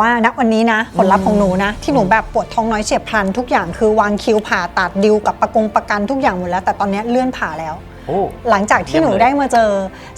ว่าณวันนี้นะผลลัพธ์ของหนูนะ ที่หนูแบบปวดท้องน้อยเฉียบพลันทุกอย่างคือวางคิวผ่าตัดดิวกับประกงประกันทุกอย่างหมดแล้ว แต่ตอนนี้เลื่อนผ่าแล้วโอ้ หลังจากที่หนูเยี่ยมเลยได้มาเจอ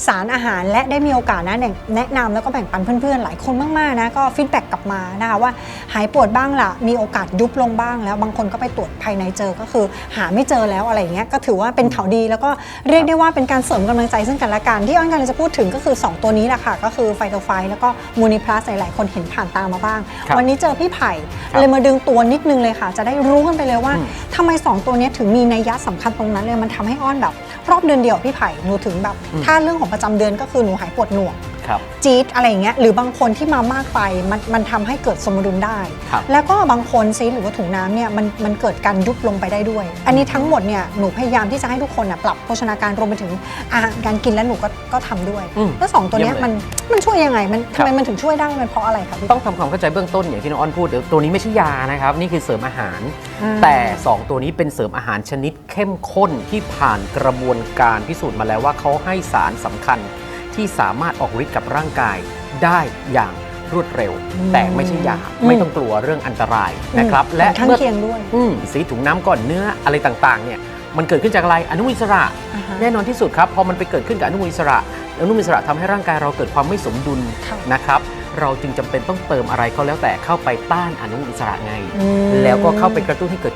สารอาหารและได้มีโอกาสนะแนะแนะนำแล้วก็แบ่งปันเพื่อนๆ หลายคนมากๆนะก็ฟีดแบ็กกลับมานะคะว่าหายปวดบ้างละมีโอกาสยุบลงบ้างแล้ว บางคนก็ไปตรวจภายในเจอก็คือ หาไม่เจอแล้วอะไรอย่างเงี้ยก็ถือว่าเป็นข่าวดีแล้วก็เรียกได้ว่าเป็นการเสริมกำลังใจซึ่งกันและกันที่อ้อนกำลังจะพูดถึงก็คือ 2 ตัวนี้แหละค่ะก็คือไฟโตไฟแล้วก็มูนิพลัสหลายๆคนเห็นผ่านตามาบ้างครับวันนี้เจอพี่ไผ่ครับเลยมาดึงตัวนิดนึงเลยค่ะ จะได้รู้กันไปเลยว่าอืมทำไม 2 ตัวเนี้ยถึงมีนัยยะสำคัญตรงนั้นเลยมันทำให้อ้อนแบบรอบเดือนเดียวพี่ไผ่หนูถึงแบบอืมถ้าเรื่องของประจำเดือนก็คือหนูหายปวดหน่วง ครับจี๊ดอะไรอย่างเงี้ยหรือบางคนที่มามากไปมันมันทำให้เกิดสมดุลได้ ครับ แล้วก็บางคนซีดหรือว่าถุงน้ำเนี่ยมันมันเกิดการยุบลงไปได้ด้วย อันนี้ทั้งหมดเนี่ยหนูพยายามที่จะให้ทุกคนน่ะปรับโภชนาการรวมไปถึงอาหารการกินและหนูก็ก็ทำด้วย อืมแล้วสองตัวเนี้ยเยี่ยมเลยมันมันช่วยยังไงมันครัทำบ ไมมันถึงช่วยได้มันเพราะอะไรครับพี่ ต้องทำความเข้าใจเบื้องต้นอย่างที่น้องอ้อนพูดเดี๋ยวตัวนี้ไม่ใช่ยานะครับ นี่คือเสริมอาหาร อ่า แต่ 2 ตัวนี้เป็นเสริมอาหารชนิดเข้มข้นที่ผ่านกระบวนการพิสูจน์มาแล้วว่าเขาให้สารสำคัญ ที่สามารถออกฤทธิ์กับร่างกายได้อย่างรวดเร็ว แต่ไม่ใช่ยาไม่ต้องกลัวเรื่องอันตรายนะครับอืมและข้างเมื่อเคียงด้วยอืมสีถุงน้ำก่อนเนื้ออะไรต่างๆเนี่ยมันเกิดขึ้นจากอะไรอนุมูลอิสระอ่าฮะแน่นอนที่สุดครับพอมันไปเกิดขึ้นกับอนุมูลอิสระอนุมูลอิสระทำให้ร่างกายเราเกิดความไม่สมดุลค่ะนะครับเราจึงจำเป็นต้องเติมอะไรก็แล้วแต่เข้าไปต้านอนุมูลอิสระไงอืมแล้วก็เข้าไปกระตุ้นให้เกิด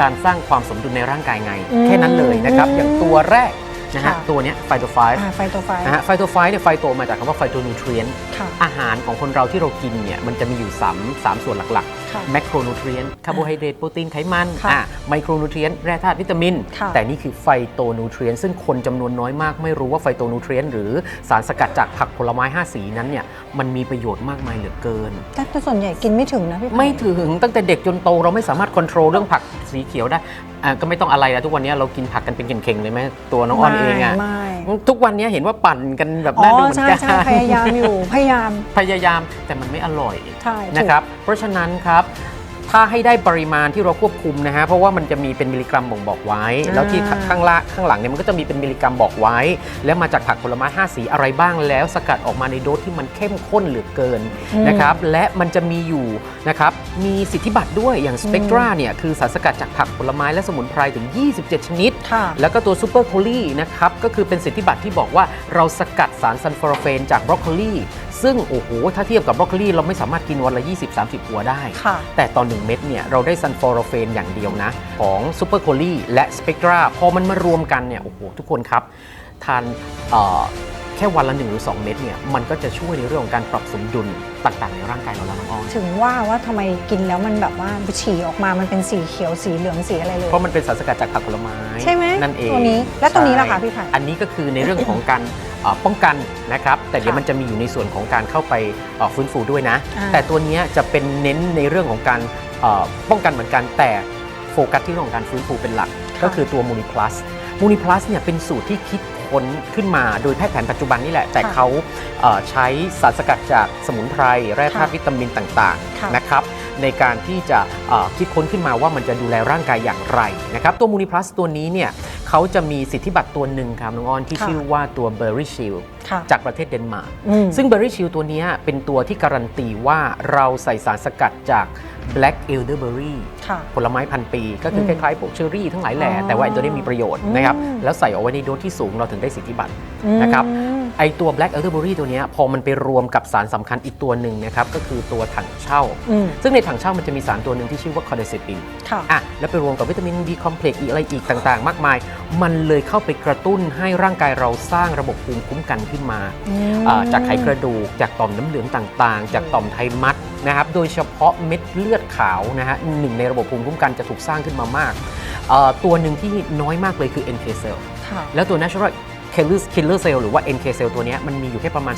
การสร้างความสมดุลในร่างกายไงอืมแค่นั้นเลยนะครับ อย่างตัวแรก นะฮะค่ะ ตัวเนี้ยไฟโตไฟอ่าไฟตัวไฟ นะฮะไฟโตไฟเนี่ยไฟโตมาจากคำว่าไฟโตนูเทรียนค่ะ อาหารของคนเราที่เรากินเนี่ยมันจะมีอยู่3 3ส่วนหลักค่ะ ๆแมคโครนูเทรียนคาร์โบไฮเดรตโปรตีนไขมันค่ะอะไมโครนูเทรียนแร่ธาตุวิตามิน ค่ะแต่นี่คือไฟโตนูเทรียนซึ่งคนจำนวนน้อยมากไม่รู้ว่าไฟโตนูเทรียนหรือสารสกัดจากผักผลไม้ 5 สีนั้นเนี่ยมันมีประโยชน์มากมายเหลือเกิน แต่ส่วนใหญ่กินไม่ถึงนะพี่ไผ่ไม่ถึงตั้งแต่เด็กจนโตเราไม่สามารถควบคุมเรื่องผัก สีเขียวได้อะก็ไม่ต้องอะไรแล้วทุกวันนี้เรากินผักกันเป็นเข่งๆเลยไหมตัวน้องอ้อนเองอะไม่ ทุกวันนี้เห็นว่าปั่นกันแบบอ๋น่าอดูเหมือใช่นกันใช่พยายามอยู่ พยายาม พยายามแต่มันไม่อร่อยใช่ถูกนะครับ เพราะฉะนั้นครับ ถ้าให้ได้ปริมาณที่เราควบคุมนะฮะเพราะว่ามันจะมีเป็นมิลลิกรัมบ่งบอกไว้อ่าแล้วที่ข้างล่างข้างหลังเนี่ยมันก็จะมีเป็นมิลลิกรัมบอกไว้ แล้วมาจากผักผลไม้5สีอะไรบ้างแล้วสกัดออกมาในโดสที่มันเข้มข้นเหลือเกินนะครับและมันจะมีอยู่นะครับมีสิทธิบัตรด้วยอย่างสเปกตราเนี่ยคือสารสกัดจากผักผลไม้และสมุนไพรถึง 27 ชนิดค่ะแล้วก็ตัวซูเปอร์โคลีนะครับก็คือเป็นสิทธิบัตรที่บอกว่าเราสกัดสารซัลฟอร์เฟนจากบรอกโคลีซึ่งโอ้โหถ้าเทียบกับบรอกโคลีเราไม่สามารถกินวันละ 20-30 หัวได้ค่ะแต่ตอน1 เม็ดเนี่ยเราได้ซันฟอร์เฟนอย่างเดียวนะ ของซูเปอร์โคลีและสเปกตราพอมันมารวมกันเนี่ยโอ้โหทุกคนครับ ทานเอ่อแค่วันละ 1 หรือ 2 เม็ดเนี่ยมันก็จะช่วยในเรื่องของการปรับสมดุลต่างๆ ในร่างกายเราแล้วน้องอ้อนถึงว่าว่าทำไมกินแล้วมันแบบว่าฉี่ออกมามันเป็นสีเขียวสีเหลืองสีอะไรเลย เพราะมันเป็นสารสกัดจากผักผลไม้ใช่ไหมนั่นเองตัวนี้และตัวนี้ล่ะคะใช่พี่ไผ่อันนี้ก็คือในเรื่องของการเอ่อป้องกันนะครับ แต่เดี๋ยวค่ะมันจะมีอยู่ในส่วนของการเข้าไปเอ่อฟื้นฟูด้วยนะอ่าแต่ตัวเนี้ยจะเป็นเน้นในเรื่องของการเอ่อ ป้องกันเหมือนกันแต่โฟกัสที่เรื่องของการฟื้นฟูเป็นหลัก ก็คือตัวมูนิพลัสมูนิพลัสเนี่ยเป็นสูตรที่คิดค้นขึ้นมาโดยแพทย์แผนปัจจุบันนี่แหละ แต่ค่ะเขาเอ่อใช้สารสกัดจากสมุนไพรแร่ธาตุค่ะวิตามินต่างค่ะๆนะครับในการที่จะเอ่อคิดค้นขึ้นมาว่ามันจะดูแลร่างกายอย่างไรนะครับตัวมูนิพลัสตัวนี้เนี่ยเขาจะมีสิทธิบัตรตัวหนึ่งครับน้องออนที่ค่ะชื่อว่าตัว Berry Shield ค่ะจากประเทศเดนมาร์กอืมซึ่ง Berry Shield ตัวเนี้ยเป็นตัวที่การันตีว่าเราใส่สารสกัดจาก Black Elderberry ค่ะผลไม้พันปี ก็คืออมคล้ายๆพวกเชอร์รี่ทั้งหลายแหล่อ๋อแต่ว่าไอ้ตัวนี้มีประโยชน์อืมนะครับแล้วใส่เอาไว้ในโดสที่สูงเราถึงได้สิทธิบัตรนะครับอืม ไอตัว Black Elderberry ตัวเนี้ยพอมันไปรวมกับสารสำคัญอีกตัวหนึ่งนะครับ ก็คือตัวถังเช่า อืม ซึ่งในถังเช่ามันจะมีสารตัวหนึ่งที่ชื่อว่าคอเดเซปิน ค่ะ อะแล้วไปรวมกับวิตามิน B คอมเพล็กซ์อีกอะไรอีกต่างๆ มากมาย มันเลยเข้าไปกระตุ้นให้ร่างกายเราสร้างระบบภูมิคุ้มกันขึ้นมาอืม อ่าจากไขกระดูก จากต่อมน้ำเหลืองต่างๆ จากต่อมไทมัสนะครับ โดยเฉพาะเม็ดเลือดขาวนะฮะหนึ่งในระบบภูมิคุ้มกันจะถูกสร้างขึ้นมามากอ่าตัวหนึ่งที่น้อยมากเลยคือ NK cell ค่ะ แล้วตัว natural killer killer cell หรือว่า NK cell ตัวเนี้ยมันมีอยู่แค่ประมาณ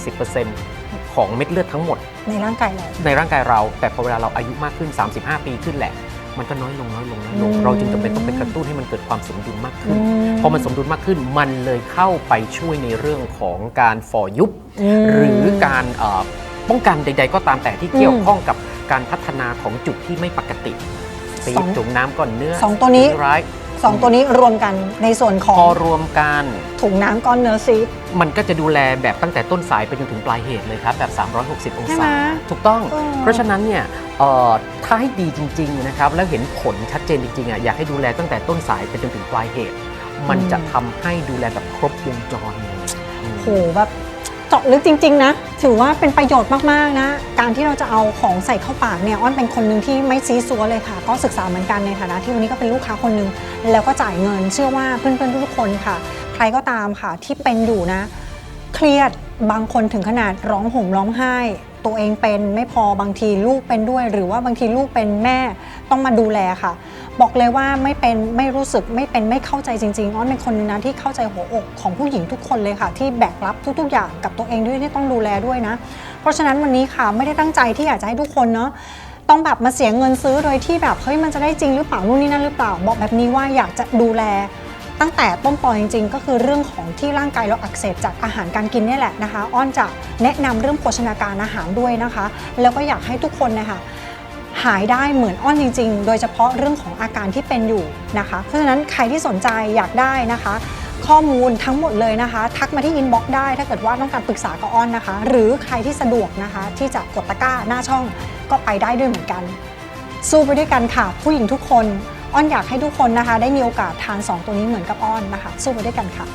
10%ของเม็ดเลือดทั้งหมด ในร่างกายเราในร่างกายเรา แต่พอเวลาเราอายุมากขึ้น 35 ปีขึ้นแหละ มันก็น้อยลงน้อยลงน้อยลงอืมเราจึงจำเป็นต้องไปกระตุ้นให้มันเกิดความสมดุลมากขึ้นมพอมันสมดุลมากขึ้นมันเลยเข้าไปช่วยในเรื่องของการฝ่อยุบมหรือการเอ่อป้องกันใด ๆ ก็ตามแต่ที่เกี่ยวอืมข้องกับการพัฒนาของจุดที่ไม่ปกติสีสองถุงน้ำก่อนเนื้อสองตัวนี้ร้าย สองตัวนี้รวมกันในส่วนขพอองรวมกัน ถุงน้ำก้อนเนื้อซีด มันก็จะดูแลแบบตั้งแต่ต้นสายไปจนถึงปลายเหตุเลยครับ แบบ 360 องใช่ไหมศาถูกต้อง เออ เพราะฉะนั้นเนี่ยเอ่อถ้าให้ดีจริงๆนะครับแล้วเห็นผลชัดเจนจริงๆอะอยากให้ดูแลตั้งแต่ต้นสายไปจนถึงปลายเหตุ มันจะทำให้ดูแลแบบครบวงจรเลยอืมโหแบบเจาะลึกจริง ๆ นะ ถือว่าเป็นประโยชน์มาก ๆ นะ การที่เราจะเอาของใส่เข้าปากเนี่ยอ้อนเป็นคนหนึ่งที่ไม่ซีซัวเลยค่ะ ก็ศึกษาเหมือนกันในฐานะที่วันนี้ก็เป็นลูกค้าคนหนึ่งแล้วก็จ่ายเงิน เชื่อว่าเพื่อนๆทุกคนค่ะ ใครก็ตามค่ะที่เป็นอยู่นะ เครียดบางคนถึงขนาดร้องห่มร้องไห้ ตัวเองเป็นไม่พอบางทีลูกเป็นด้วย หรือว่าบางทีลูกเป็นแม่ต้องมาดูแลค่ะ บอกเลยว่าไม่เป็นไม่รู้สึกไม่เป็นไม่เข้าใจจริงๆอ้อนเป็นคนนึงนะที่เข้าใจหัวอกของผู้หญิงทุกคนเลยค่ะ ที่แบกรับทุกๆ อย่างกับตัวเองด้วยที่ต้องดูแลด้วยนะ เพราะฉะนั้นวันนี้ค่ะไม่ได้ตั้งใจที่อยากจะให้ทุกคนเนาะต้องแบบมาเสียเงินซื้อโดยที่แบบเฮ้ยมันจะได้จริงหรือเปล่านู่นนี่นั่นหรือเปล่า บอกแบบนี้ว่าอยากจะดูแล ตั้งแต่ต้นตอจริง ๆ ก็คือเรื่องของที่ร่างกายเราอักเสบจากอาหารการกินนี่แหละนะคะ อ้อนจะแนะนำเรื่องโภชนาการอาหารด้วยนะคะ แล้วก็อยากให้ทุกคนนะคะหายได้เหมือนอ้อนจริง ๆ โดยเฉพาะเรื่องของอาการที่เป็นอยู่นะคะ เพราะฉะนั้นใครที่สนใจอยากได้นะคะ ข้อมูลทั้งหมดเลยนะคะ ทักมาที่อินบ็อกซ์ได้ ถ้าเกิดว่าต้องการปรึกษากับอ้อนนะคะ หรือใครที่สะดวกนะคะ ที่จะกดตะกร้าหน้าช่องก็ไปได้ด้วยเหมือนกัน สู้ไปด้วยกันค่ะ ผู้หญิงทุกคน อ้อนอยากให้ทุกคนนะคะ ได้มีโอกาสทาน 2 ตัวนี้เหมือนกับอ้อนนะคะ สู้ไปด้วยกันค่ะ